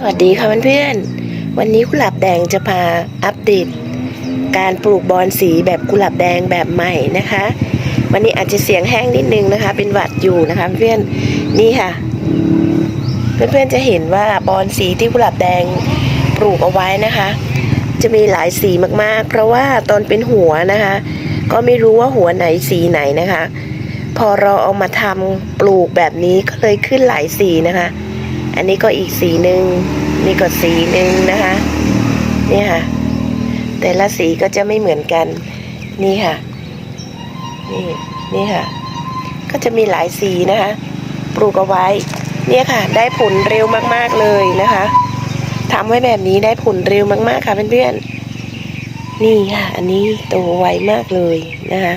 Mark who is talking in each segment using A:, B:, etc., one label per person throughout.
A: สวัสดีค่ะเพื่อนๆ วันนี้กุหลาบแดงจะพาอัปเดตการปลูกบอนสีแบบกุหลาบแดงแบบใหม่นะคะ วันนี้อาจจะเสียงแห้งนิดนึงนะคะ เป็นหวัดอยู่นะคะเพื่อนนี่ค่ะ เพื่อนๆจะเห็นว่าบอนสีที่กุหลาบแดงปลูกเอาไว้นะคะ จะมีหลายสีมากๆ เพราะว่าตอนเป็นหัวนะคะ ก็ไม่รู้ว่าหัวไหนสีไหนนะคะ พอเราเอามาทำปลูกแบบนี้ก็เลยขึ้นหลายสีนะคะ อันนี้ก็อีกสีหนึ่งนี่ก็สีหนึ่งนะคะนี่ค่ะ แต่ละสีก็จะไม่เหมือนกัน นี่ค่ะ นี่นี่ค่ะ ก็จะมีหลายสีนะคะ ปลูกเอาไว้ เนี่ยค่ะ ได้ผลเร็วมากๆเลยนะคะทำไว้แบบนี้ได้ผลเร็วมากๆค่ะเพื่อนๆ นี่ค่ะ อันนี้โตไวมากเลยนะคะ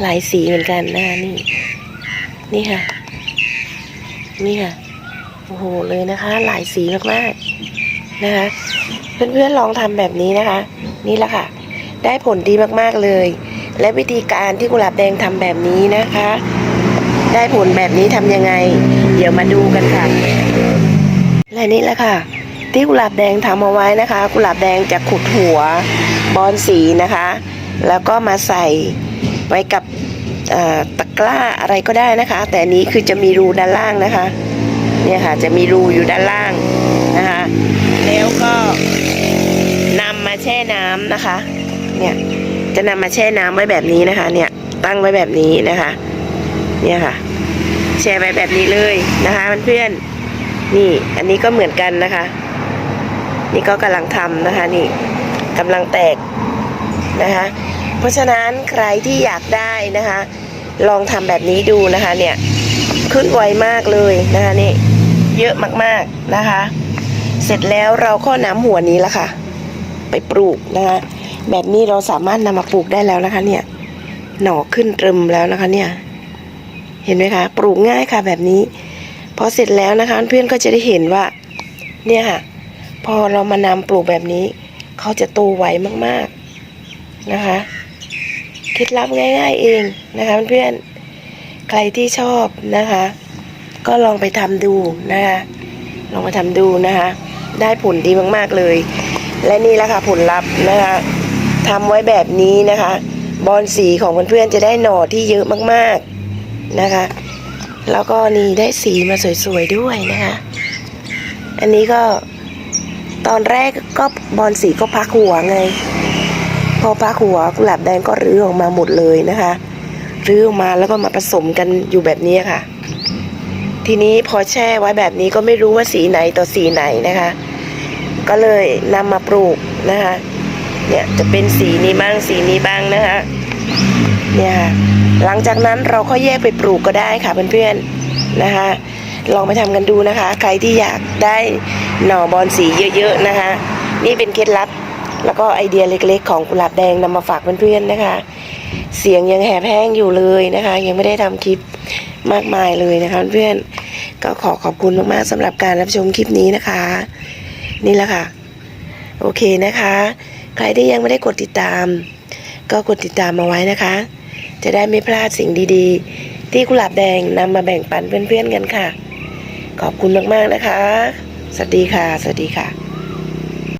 A: หลายสีเหมือนกันนะคะนี่ นี่ค่ะ นี่ค่ะ โอ้โหเลยนะคะ หลายสีมากๆนะคะ เพื่อนๆลองทำแบบนี้นะคะ นี่แหละค่ะ ได้ผลดีมากๆเลย และวิธีการที่กุหลาบแดงทำแบบนี้นะคะ ได้ผลแบบนี้ทำยังไง เดี๋ยวมาดูกันค่ะและนี่แหละค่ะ ที่กุหลาบแดงทำเอาไว้นะคะ กุหลาบแดงจะขุดหัวบอนสีนะคะ แล้วก็มาใส่ไว้กับตะกร้าอะไรก็ได้นะคะ แต่นี้คือจะมีรูด้านล่างนะคะ เนี่ยค่ะ จะมีรูอยู่ด้านล่างนะคะ แล้วก็นำมาแช่น้ำนะคะ เนี่ยจะนำมาแช่น้ำไว้แบบนี้นะคะ เนี่ยตั้งไว้แบบนี้นะคะ เนี่ยค่ะ แช่ไว้แบบนี้เลยนะคะเพื่อนๆนี่อันนี้ก็เหมือนกันนะคะ นี่ก็กำลังทำนะคะ นี่กำลังแตกนะคะ เพราะฉะนั้นใครที่อยากได้นะคะ ลองทำแบบนี้ดูนะคะ เนี่ยขึ้นไวมากเลยนะคะนี่ เยอะมากๆนะคะ เสร็จแล้วเราก็นำหัวนี้ละค่ะ ไปปลูกนะคะแบบนี้เราสามารถนำมาปลูกได้แล้วนะคะ เนี่ย หน่อขึ้นตรึมแล้วนะคะ เนี่ย เห็นไหมคะ ปลูกง่ายค่ะแบบนี้ พอเสร็จแล้วนะคะ เพื่อนก็จะได้เห็นว่า เนี่ยค่ะ พอเรามานำปลูกแบบนี้ เขาจะโตไวมากๆนะคะเคล็ดลับง่าย ๆ เองนะคะเพื่อนใครที่ชอบนะคะ ก็ลองไปทำดูนะคะลองมาทำดูนะคะ ได้ผลดีมากๆเลย และนี่แหละค่ะผลลัพธ์นะคะทำไว้แบบนี้นะคะ บอนสีของเพื่อนๆจะได้หน่อที่เยอะมากๆนะคะ แล้วก็นี่ได้สีมาสวยๆด้วยนะคะ อันนี้ก็ตอนแรกก็บอนสีก็พักหัวไง พอพักหัวกุหลาบแดงก็รื้อออกมาหมดเลยนะคะ รื้อออกมาแล้วก็มาผสมกันอยู่แบบนี้ค่ะ ทีนี้พอแช่ไว้แบบนี้ก็ไม่รู้ว่าสีไหนต่อสีไหนนะคะ ก็เลยนำมาปลูกนะคะ เนี่ยจะเป็นสีนี้บ้างสีนี้บ้างนะคะ เนี่ย หลังจากนั้นเราก็แยกไปปลูกก็ได้ค่ะเพื่อนๆนะคะ ลองไปทำกันดูนะคะ ใครที่อยากได้หน่อบอนสีเยอะๆนะคะ นี่เป็นเคล็ดลับแล้วก็ไอเดียเล็กๆ ของกุหลาบแดงนำมาฝากเพื่อนๆนะคะ เสียงยังแหบแห้งอยู่เลยนะคะ ยังไม่ได้ทำคลิปมากมายเลยนะคะเพื่อน ก็ขอขอบคุณมากๆสำหรับการรับชมคลิปนี้นะคะ นี่แหละค่ะ โอเคนะคะ ใครที่ยังไม่ได้กดติดตาม ก็กดติดตามมาไว้นะคะ จะได้ไม่พลาดสิ่งดีๆ ที่กุหลาบแดงนำมาแบ่งปันเพื่อนๆกันค่ะ ขอบคุณมากๆนะคะ สวัสดีค่ะ สวัสดีค่ะ